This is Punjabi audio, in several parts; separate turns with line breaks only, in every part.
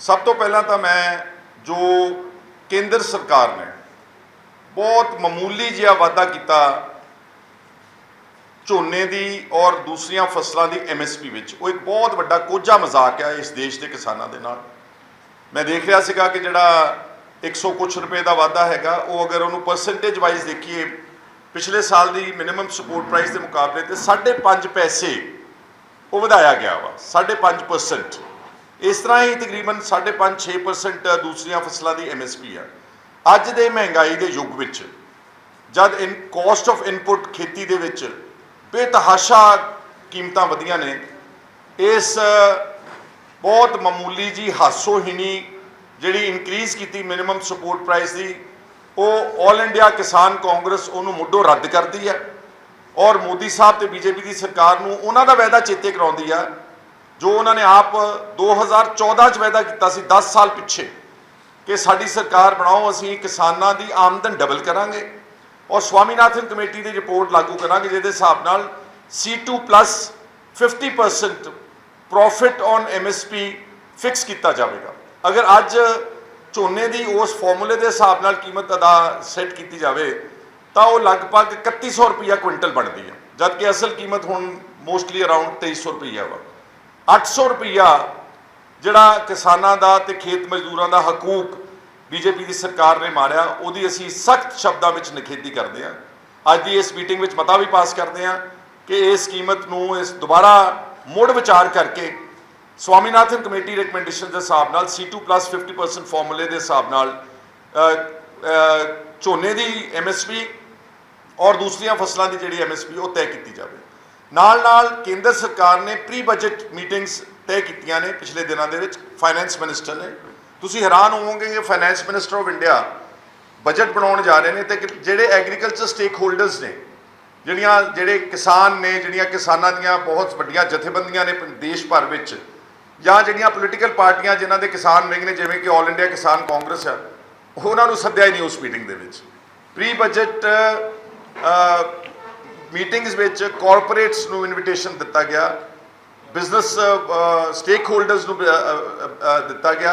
ਸਭ ਤੋਂ ਪਹਿਲਾਂ ਤਾਂ ਮੈਂ ਜੋ ਕੇਂਦਰ ਸਰਕਾਰ ਨੇ ਬਹੁਤ ਮਾਮੂਲੀ ਜਿਹਾ ਵਾਅਦਾ ਕੀਤਾ ਝੋਨੇ ਦੀ ਔਰ ਦੂਸਰੀਆਂ ਫਸਲਾਂ ਦੀ ਐਮਐਸਪੀ ਵਿੱਚ, ਉਹ ਇੱਕ ਬਹੁਤ ਵੱਡਾ ਕੋਝਾ ਮਜ਼ਾਕ ਹੈ ਇਸ ਦੇਸ਼ ਦੇ ਕਿਸਾਨਾਂ ਦੇ ਨਾਲ। ਮੈਂ ਦੇਖ ਰਿਹਾ ਸੀਗਾ ਕਿ ਜਿਹੜਾ 100 ਕੁਛ ਰੁਪਏ ਦਾ ਵਾਅਦਾ ਹੈਗਾ, ਉਹ ਅਗਰ ਉਹਨੂੰ ਪਰਸੈਂਟੇਜ ਵਾਈਜ਼ ਦੇਖੀਏ, ਪਿਛਲੇ ਸਾਲ ਦੀ ਮਿਨੀਮਮ ਸਪੋਰਟ ਪ੍ਰਾਈਸ ਦੇ ਮੁਕਾਬਲੇ ਤੇ 5.5 ਪੈਸੇ ਉਹ ਵਧਾਇਆ ਗਿਆ ਵਾ 5.5% ਇਸ ਤਰ੍ਹਾਂ ਹੀ ਤਕਰੀਬਨ 5.5 6% ਦੂਸਰੀਆਂ ਫਸਲਾਂ ਦੀ ਐਮਐਸਪੀ ਆ। ਅੱਜ ਦੇ ਮਹਿੰਗਾਈ ਦੇ ਯੁੱਗ ਵਿੱਚ, ਜਦ ਇਨ ਕੋਸਟ ਆਫ ਇਨਪੁਟ ਖੇਤੀ ਦੇ ਵਿੱਚ ਬੇਤਹਾਸ਼ਾ ਕੀਮਤਾਂ ਵਧੀਆਂ ਨੇ, ਇਸ ਬਹੁਤ ਮਾਮੂਲੀ ਜੀ ਹਾਸੋਹੀਣੀ ਜਿਹੜੀ ਇਨਕਰੀਜ਼ ਕੀਤੀ ਮਿਨੀਮਮ ਸਪੋਰਟ ਪ੍ਰਾਈਸ ਦੀ, ਉਹ 올 ਇੰਡੀਆ ਕਿਸਾਨ ਕਾਂਗਰਸ ਉਹਨੂੰ ਮੁੱਢੋਂ ਰੱਦ ਕਰਦੀ ਹੈ ਔਰ ਮੋਦੀ ਸਾਹਿਬ ਤੇ ਬੀਜੇਪੀ ਦੀ ਸਰਕਾਰ ਨੂੰ ਉਹਨਾਂ ਦਾ ਵਾਅਦਾ ਚੇਤੇ ਕਰਾਉਂਦੀ ਆ ਜੋ ਉਹਨਾਂ ਨੇ ਆਪ 2014 ਚ ਵਾਅਦਾ ਕੀਤਾ ਸੀ 10 ਸਾਲ ਪਿੱਛੇ, ਕਿ ਸਾਡੀ ਸਰਕਾਰ ਬਣਾਓ, ਅਸੀਂ ਕਿਸਾਨਾਂ ਦੀ ਆਮਦਨ ਡਬਲ ਕਰਾਂਗੇ ਔਰ ਸਵਾਮੀਨਾਥਨ ਕਮੇਟੀ ਦੀ ਰਿਪੋਰਟ ਲਾਗੂ ਕਰਾਂਗੇ, ਜਿਹਦੇ ਹਿਸਾਬ ਨਾਲ C2 50% profit on MSP fix ਕੀਤਾ ਜਾਵੇਗਾ। ਅਗਰ ਅੱਜ ਝੋਨੇ ਦੀ ਉਸ ਫਾਰਮੂਲੇ ਦੇ ਹਿਸਾਬ ਨਾਲ ਕੀਮਤ ਅਦਾ ਸੈੱਟ ਕੀਤੀ ਜਾਵੇ, ਤਾਂ ਉਹ ਲਗਭਗ 3100 ਰੁਪਈਆ ਕੁਇੰਟਲ ਬਣਦੀ ਹੈ ਜਦਕਿ ਅਸਲ ਕੀਮਤ ਹੁਣ ਮੋਸਟਲੀ ਅਰਾਊਂਡ 2300 ਰੁਪਈਆ ਵਾ। 800 ਰੁਪਈਆ ਜਿਹੜਾ ਕਿਸਾਨਾਂ ਦਾ ਤੇ ਖੇਤ ਮਜ਼ਦੂਰਾਂ ਦਾ ਹਕੂਕ ਬੀਜੇਪੀ ਦੀ ਸਰਕਾਰ ਨੇ ਮਾਰਿਆ ਉਹਦੀ ਅਸੀਂ ਸਖਤ ਸ਼ਬਦਾਂ ਵਿੱਚ ਨਿਖੇਧੀ ਕਰਦੇ ਹਾਂ। ਅੱਜ ਦੀ ਇਸ ਮੀਟਿੰਗ ਵਿੱਚ ਮਤਾ ਵੀ ਪਾਸ ਕਰਦੇ ਹਾਂ ਕਿ ਇਸ ਕੀਮਤ ਨੂੰ ਇਸ ਦੁਬਾਰਾ ਮੁੜ ਵਿਚਾਰ ਕਰਕੇ ਸਵਾਮੀਨਾਥਨ ਕਮੇਟੀ ਰეკਮੈਂਡੇਸ਼ਨ ਦੇ ਹਿਸਾਬ ਨਾਲ C2 50% ਫਾਰਮੂਲੇ ਦੇ ਹਿਸਾਬ ਨਾਲ ਅ, ਅ, ਝੋਨੇ ਦੀ MSP ਔਰ ਦੂਸਰੀਆਂ ਫਸਲਾਂ ਦੀ ਜਿਹੜੀ MSP ਉਹ ਤੈਅ ਕੀਤੀ ਜਾਵੇ। ਨਾਲ ਨਾਲ ਕੇਂਦਰ ਸਰਕਾਰ ਨੇ ਪ੍ਰੀ ਬਜਟ ਮੀਟਿੰਗਸ ਤੈਅ ਕੀਤੀਆਂ ਨੇ ਪਿਛਲੇ ਦਿਨਾਂ ਦੇ ਵਿੱਚ ਫਾਈਨੈਂਸ ਮਿਨਿਸਟਰ ਨੇ। ਤੁਸੀਂ ਹੈਰਾਨ ਹੋਵੋਗੇ ਕਿ finance minister of India budget ਬਣਾਉਣ ਜਾ ਰਹੇ ਨੇ ਤੇ ਜਿਹੜੇ ਐਗਰੀਕਲਚਰ ਸਟੇਕ ਹੋਲਡਰਸ ਨੇ, ਜਿਹੜੀਆਂ, ਜਿਹੜੇ ਕਿਸਾਨ ਨੇ, ਜਿਹੜੀਆਂ ਕਿਸਾਨਾਂ ਦੀਆਂ ਬਹੁਤ ਵੱਡੀਆਂ ਜਥੇਬੰਦੀਆਂ ਨੇ ਦੇਸ਼ ਭਰ ਵਿੱਚ, ਜਾਂ ਜਿਹੜੀਆਂ ਪੋਲੀਟੀਕਲ ਪਾਰਟੀਆਂ ਜਿਨ੍ਹਾਂ ਦੇ ਕਿਸਾਨ ਵਿੰਗ ਨੇ, ਜਿਵੇਂ ਕਿ ਆਲ ਇੰਡੀਆ ਕਿਸਾਨ ਕਾਂਗਰਸ ਆ, ਉਹਨਾਂ ਨੂੰ ਸੱਦਿਆ ਹੀ ਨਹੀਂ ਉਸ ਮੀਟਿੰਗ ਦੇ ਵਿੱਚ। ਪ੍ਰੀ ਬਜਟ ਮੀਟਿੰਗਸ ਵਿੱਚ ਕਾਰਪੋਰੇਟਸ ਨੂੰ ਇਨਵੀਟੇਸ਼ਨ ਦਿੱਤਾ ਗਿਆ ਬਿਜ਼ਨਸ ਸਟੇਕ ਹੋਲਡਰਸ ਨੂੰ ਦਿੱਤਾ ਗਿਆ।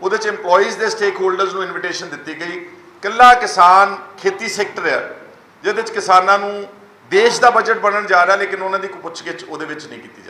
ਉਹਦੇ ਚ EMPLOYEES ਦੇ ਸਟੇਕ ਹੋਲਡਰਸ ਨੂੰ ਇਨਵੀਟੇਸ਼ਨ ਦਿੱਤੀ ਗਈ। ਕੱਲਾ ਕਿਸਾਨ ਖੇਤੀ ਸੈਕਟਰ ਹੈ, ਜਿਹਦੇ ਚ ਕਿਸਾਨਾਂ ਨੂੰ ਦੇਸ਼ ਦਾ ਬਜਟ ਬਣਨ ਜਾ ਰਿਹਾ, ਲੇਕਿਨ ਉਹਨਾਂ ਦੀ ਕੋਈ ਪੁੱਛਗਿੱਛ ਉਹਦੇ ਵਿੱਚ ਨਹੀਂ ਕੀਤੀ ਜਾ